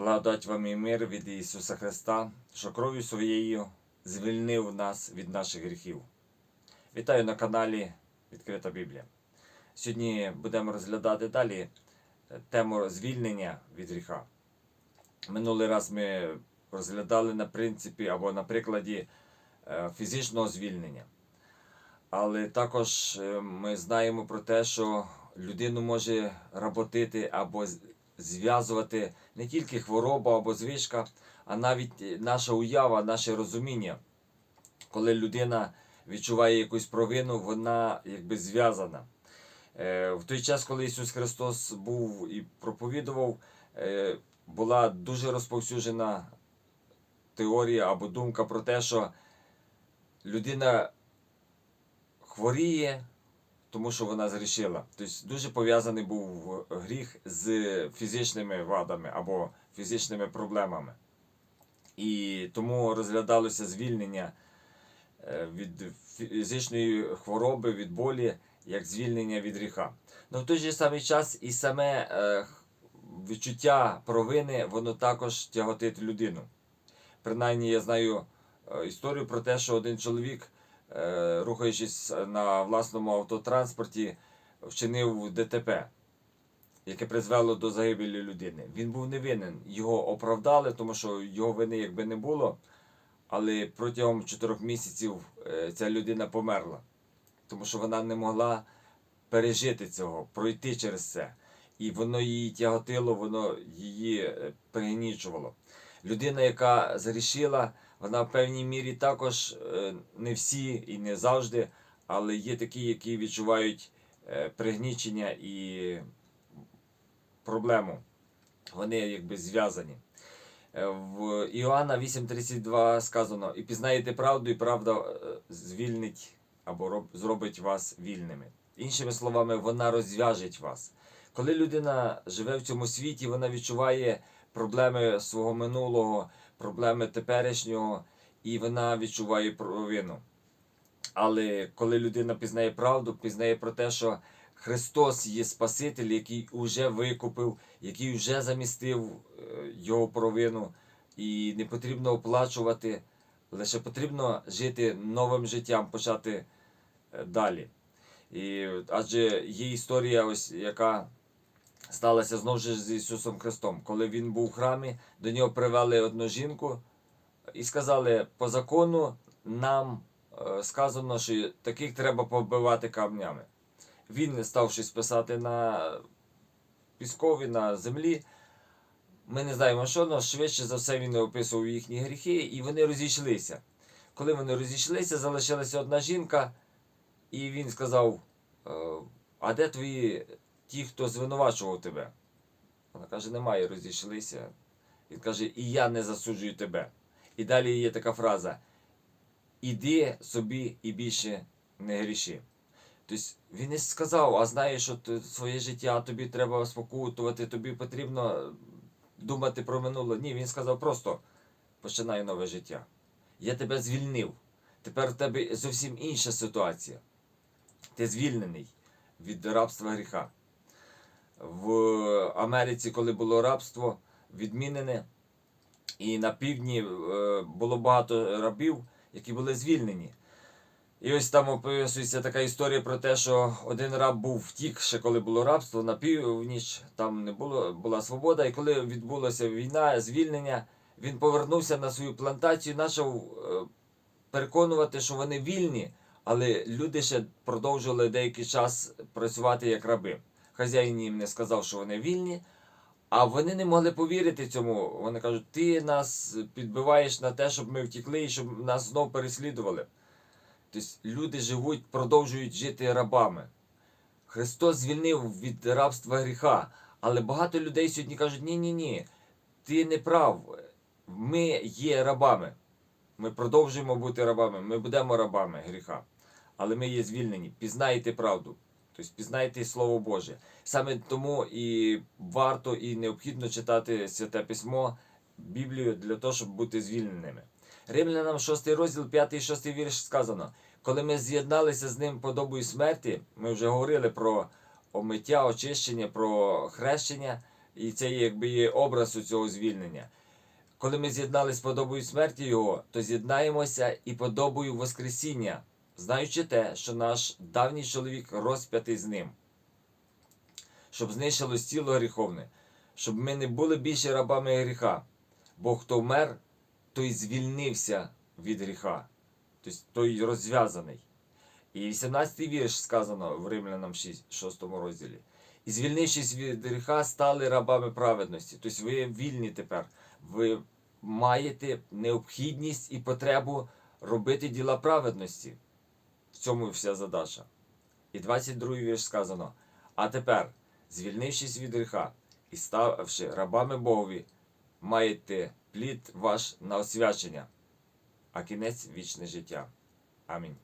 Благодать вам і мир від Ісуса Христа, що кров'ю своєю звільнив нас від наших гріхів. Вітаю на каналі Відкрита Біблія. Сьогодні будемо розглядати далі е, тему звільнення від гріха. Минулий раз ми розглядали на принципі або на прикладі е, фізичного звільнення. Але також е, ми знаємо про те, що людину може работити або зв'язувати не тільки хвороба або звичка, а навіть е, наша уява, наше розуміння. Коли людина відчуває якусь провину, вона якби зв'язана. Е, В той час, коли Ісус Христос був і проповідував, е, була дуже розповсюджена теорія або думка про те, що людина хворіє, тому що вона згрішила. Тобто дуже пов'язаний був гріх з фізичними вадами або фізичними проблемами. І тому розглядалося звільнення е, від фізичної хвороби, від болі, як звільнення від гріха. Ну в той же самий час і саме е, відчуття провини, воно також тяготить людину. Принаймні, я знаю е, історію про те, що один чоловік, е, рухаючись на власному автотранспорті, вчинив ДТП, яке призвело до загибелі людини. Він був невинен. Його оправдали, тому що його вини якби не було. Але протягом чотирьох місяців е, ця людина померла, тому що вона не могла пережити цього, пройти через це. І воно її тяготило, воно її е, пригнічувало. Людина, яка згрішила, вона в певній мірі також е, не всі і не завжди, але є такі, які відчувають е, пригнічення і проблему. Вони якби зв'язані. Е, В Іоанна 8:32 сказано: і пізнаєте правду, і правда звільнить або роб- зробить вас вільними. Іншими словами, вона розв'яжить вас. Коли людина живе в цьому світі, вона відчуває проблеми свого минулого, проблеми теперішнього, і вона відчуває провину. Але коли людина пізнає правду, пізнає про те, що Христос є Спаситель, який уже викупив, який вже замістив е, його провину, і не потрібно оплачувати, лише потрібно жити новим життям, почати е, далі. І, адже є історія, ось яка сталася знову ж з Ісусом Христом. Коли Він був в храмі, до нього привели одну жінку і сказали, по закону нам е, сказано, що таких треба побивати камнями. Він не став щось писати на піскові, на землі. Ми не знаємо, що, але швидше за все він описував їхні гріхи, і вони розійшлися. Коли вони розійшлися, залишилася одна жінка, і він сказав: е, А де твої ті, хто звинувачував тебе? Вона каже, немає, розійшлися. Він каже, і я не засуджую тебе. І далі є така фраза: Іди собі і більше не гріши. Тобто він не сказав, а знаєш, що своє життя тобі треба спокутувати, тобі потрібно думати про минуле. Ні, він сказав просто починай нове життя. Я тебе звільнив. Тепер в тебе зовсім інша ситуація. Ти звільнений від рабства гріха. В Америці, коли було рабство відмінене, і на півдні е, було багато рабів, які були звільнені. І ось там описується така історія про те, що один раб був втік ще коли було рабство, на північ там не було, була свобода. І коли відбулася війна, звільнення, він повернувся на свою плантацію, почав е, переконувати, що вони вільні, але люди ще продовжували деякий час працювати як раби. Хазяїн їм не сказав, що вони вільні, а вони не могли повірити цьому. Вони кажуть, ти нас підбиваєш на те, щоб ми втікли і щоб нас знов переслідували. Тобто люди живуть, продовжують жити рабами. Христос звільнив від рабства гріха. Але багато людей сьогодні кажуть: ні, ні, ти не прав. Ми є рабами. Ми продовжуємо бути рабами, ми будемо рабами гріха. Але ми є звільнені. Пізнайте правду. Тобто пізнайте Слово Боже. Саме тому і варто і необхідно читати Святе Письмо, Біблію для того, щоб бути звільненими. Римлянам 6 розділ, 5 і 6 вірш сказано: коли ми з'єдналися з ним подобою смерті, ми вже говорили про омиття, очищення, про хрещення, і це якби є образ у цього звільнення. Коли ми з'єднали з подобою смерті Його, то з'єднаємося і подобою Воскресіння, знаючи те, що наш давній чоловік розп'ятий з ним, щоб знищилось тіло гріховне, щоб ми не були більше рабами гріха. Бо хто вмер, той звільнився від гріха, тобто той розв'язаний. І 18-й вірш сказано в Римлянам 6, 6 розділі. І звільнившись від гріха, стали рабами праведності. Тобто ви вільні тепер. Ви маєте необхідність і потребу робити діла праведності. В цьому і вся задача. І 22 вірш сказано: А тепер, звільнившись від гріха і ставши рабами Богові, маєте плід ваш на освячення, а кінець вічне життя. Амінь.